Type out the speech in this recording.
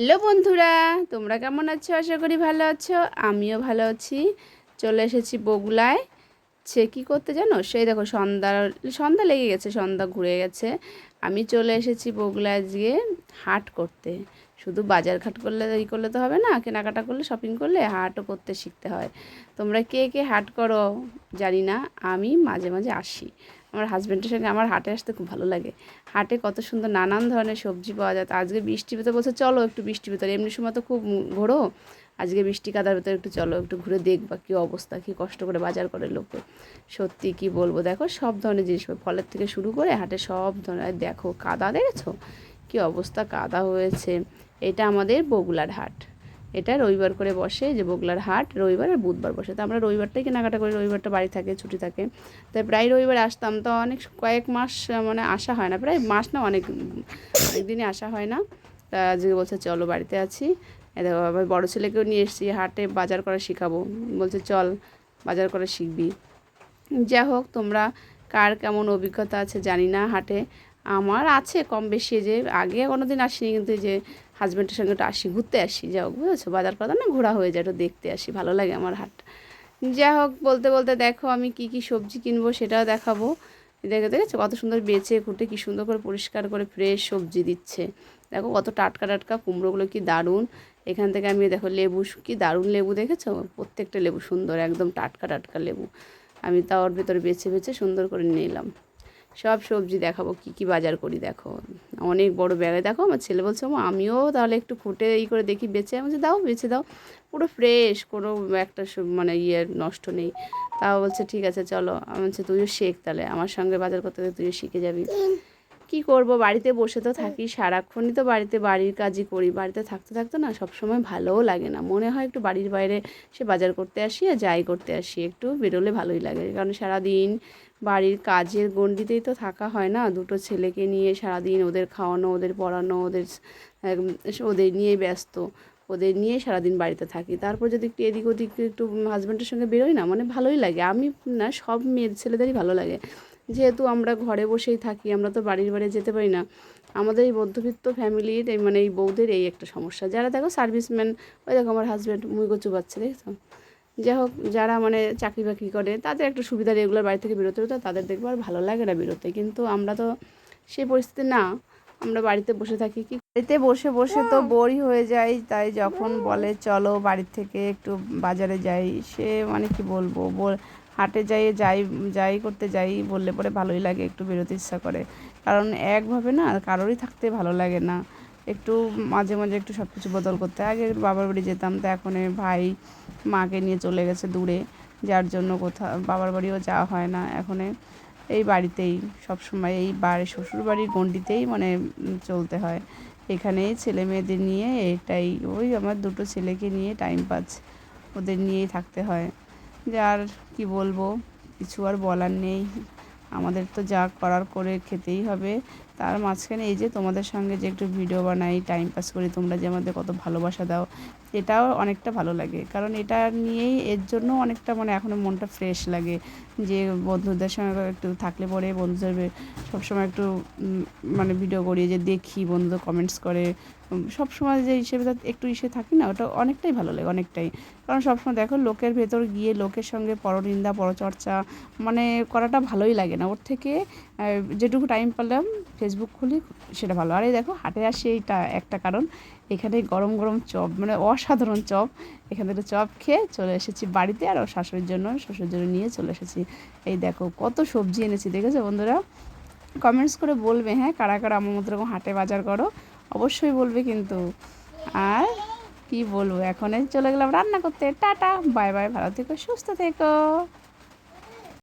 Hello বন্ধুরা, তোমরা কেমন আছো? আশা করি ভালো আছো। আমিও ভালো আছি। চলে এসেছি বগুলায়। সে কী করতে জানো? সেই দেখো, সন্ধ্যা সন্ধ্যা লেগে গেছে, সন্ধ্যা ঘুরে গেছে। আমি চলে এসেছি বগুলায় গিয়ে হাট করতে। শুধু বাজার ঘাট করলে, ই করলে তো হবে না, কেনাকাটা করলে শপিং করলে হাটও করতে শিখতে হয়। তোমরা কে কে হাট করো জানি না, আমি মাঝে মাঝে আসি। আমার হাজব্যান্ডের সঙ্গে আমার হাটে আসতে খুব ভালো লাগে। হাটে কত সুন্দর নানান ধরনের সবজি পাওয়া যায়। আজকে বৃষ্টি ভেতর বলছে, চলো একটু বৃষ্টি ভেতরে। এমনি সময় তো খুব ঘোরো। আজকে বৃষ্টি কাদার ভেতরে একটু চলো, একটু ঘুরে দেখবা কী অবস্থা, কী কষ্ট করে বাজার করে লোকে। সত্যি কি বলব, দেখো সব ধরনের জিনিস ফলের থেকে শুরু করে হাটে সব ধরনের, দেখো কাদা, দেখেছ? কী অবস্থা কাদা হয়েছে। এটা আমাদের বগুলার হাট। এটা রবিবার করে বসে যে বগলার হাট, রবিবার আর বুধবার বসে। তো আমরা রবিবারটাই কেনাকাটা করি, রবিবারটা বাড়ি থাকে, ছুটি থাকে। তাই প্রায় রবিবার আসতাম, তো অনেক কয়েক মাস মানে আসা হয় না, প্রায় মাস না, অনেক অনেক দিনই আসা হয় না। তা আজকে বলছে, চলো বাড়িতে আছি। দেখো, আবার বড়ো ছেলেকেও নিয়ে এসেছি, হাটে বাজার করা শেখাবো। বলছে, চল, বাজার করা শিখবি। যা হোক, তোমরা কার কেমন অভিজ্ঞতা আছে জানি না হাটে। আমার আছে কম বেশি যে আগে কোনো দিন আসিনি কিন্তু যে হাজব্যান্ডের সঙ্গে একটু আসি, ঘুরতে আসি। যা হোক, বুঝেছ? বাজার করা না, ঘোরা হয়ে যায়, একটু দেখতে আসি। ভালো লাগে আমার হাট। যা হোক, বলতে বলতে দেখো আমি কি কি সবজি কিনবো সেটাও দেখাবো। দেখে দেখেছ? কত সুন্দর বেছে কুটে, কি সুন্দর করে পরিষ্কার করে ফ্রেশ সবজি দিচ্ছে। দেখো কত টাটকা টাটকা, কুমড়োগুলো কি দারুণ। এখান থেকে আমি দেখো লেবু, কি দারুণ লেবু দেখেছ? প্রত্যেকটা লেবু সুন্দর, একদম টাটকা টাটকা লেবু। আমি তা ওর ভেতরে বেছে বেছে সুন্দর করে নিলাম। সব সবজি দেখাবো, কি কি বাজার করি দেখো। অনেক বড় ব্যাগে দেখো আমার ছেলে বলছে আমিও তাহলে একটু খুঁটে ই করে দেখি বেছে আমি বলছি, দাও বেছে দাও। পুরো ফ্রেশ কোনো একটা মানে ইয়ে নষ্ট নেই। তাও বলছে, ঠিক আছে, চলো। আমি বলছি, তুইও শেখ তাহলে, আমার সঙ্গে বাজার করতে তুইও শিখে যাবি। কি করব? বাড়িতে বসে তো থাকি সারাক্ষণই তো বাড়িতে বাড়ির কাজই করি। বাড়িতে থাকতে থাকতে না সবসময় ভালোও লাগে না। মনে হয় একটু বাড়ির বাইরে সে বাজার করতে আসি আর যাই করতে আসি। একটু বেরোলে ভালোই লাগে। কারণ সারাদিন বাড়ির কাজের গণ্ডিতেই তো থাকা হয় না। দুটো ছেলেকে নিয়ে সারাদিন ওদের খাওয়ানো ওদের পড়ানো ওদের ওদের নিয়ে ব্যস্ত। ওদের নিয়ে সারাদিন বাড়িতে থাকি। তারপর যদি একটু এদিক ওদিক একটু হাজব্যান্ডের সঙ্গে বেরোই না মানে ভালোই লাগে। আমি না সব মেয়ের ছেলেদেরই ভালো লাগে। যেহেতু আমরা ঘরে বসেই থাকি, আমরা তো বাড়ির বাইরে যেতে পারি না। আমাদের এই মধ্যবিত্ত ফ্যামিলির এই মানে এই বউদের এই একটা সমস্যা। যারা দেখো সার্ভিসম্যান, ওই দেখো আমার হাজব্যান্ড মুইগো চুবাচ্ছে দেখছ? যাই হোক, যারা মানে চাকরি বাকরি করে, তাদের একটু সুবিধা রেগুলার বাড়ি থেকে বেরোতে হতো তাদের দেখব আর ভালো লাগে না বেরোতে। কিন্তু আমরা তো সেই পরিস্থিতি না, আমরা বাড়িতে বসে থাকি, কি বাড়িতে বসে বসে তো বোরই হয়ে যাই, তাই যখন বলে চলো বাড়ির থেকে একটু বাজারে যাই, সে মানে কি বলব, বল হাটে যাই যাই যাই করতে যাই বললে পরে ভালোই লাগে, একটু বেরোতে ইচ্ছা করে। কারণ একভাবে না কারোরই থাকতে ভালো লাগে না। একটু মাঝে মাঝে একটু সব কিছু বদল করতে আগে বাবার বাড়ি যেতাম তো এখন ভাই মাকে নিয়ে চলে গেছে দূরে। যার জন্য কোথাও বাবার বাড়িও যাওয়া হয় না। এখন এই বাড়িতেই সব সময় এই বাড়ি শ্বশুর বাড়ির গণ্ডিতেই মানে চলতে হয়। এখানেই ছেলে মেয়েদের নিয়ে এটাই ওই আমার দুটো ছেলেকে নিয়ে টাইম পাস ওদের নিয়েই থাকতে হয়। যার কি বলব, কিছু আর বলার নেই। আমাদের তো যা করার করে খেতেই হবে। তার মাঝখানে এই যে তোমাদের সঙ্গে যে একটু ভিডিও বানাই টাইম পাস করি, তোমরা যে আমাদের কত ভালোবাসা দাও এটাও অনেকটা ভালো লাগে। কারণ এটা নিয়েই এর জন্য অনেকটা মানে এখনও মনটা ফ্রেশ লাগে। যে বন্ধুদের সঙ্গে একটু থাকলে পরে বন্ধুদের সবসময় একটু মানে ভিডিও করি যে দেখি, বন্ধু কমেন্টস করে। সবসময় যে হিসেবে একটু ইসে থাকি না, ওটা অনেকটাই ভালো লাগে, অনেকটাই। কারণ সবসময় দেখো লোকের ভেতর গিয়ে লোকের সঙ্গে পরনিন্দা, পরচর্চা মানে করাটা ভালোই লাগে না। ওর থেকে যেটুকু টাইম পেলাম ফেসবুক খুলি, সেটা ভালো। আর এই দেখো হাটে আসি এইটা একটা কারণ। এখানে গরম গরম চপ মানে অসাধারণ চপ। এখান থেকে চপ খেয়ে চলে এসেছি বাড়িতে আর শাশুড়ির জন্য। শ্বশুর জন্য নিয়ে চলে এসেছি। এই দেখো কত সবজি এনেছি, দেখেছ বন্ধুরা? কমেন্টস করে বলবে হ্যাঁ কারা কারা আমার মতো এরকম হাটে বাজার করো? অবশ্যই বলবে কিন্তু। আর কি বলব এখন চলে গেলাম রান্না করতে। টাটা, বাই বাই, ভালো থেকো, সুস্থ থেকো।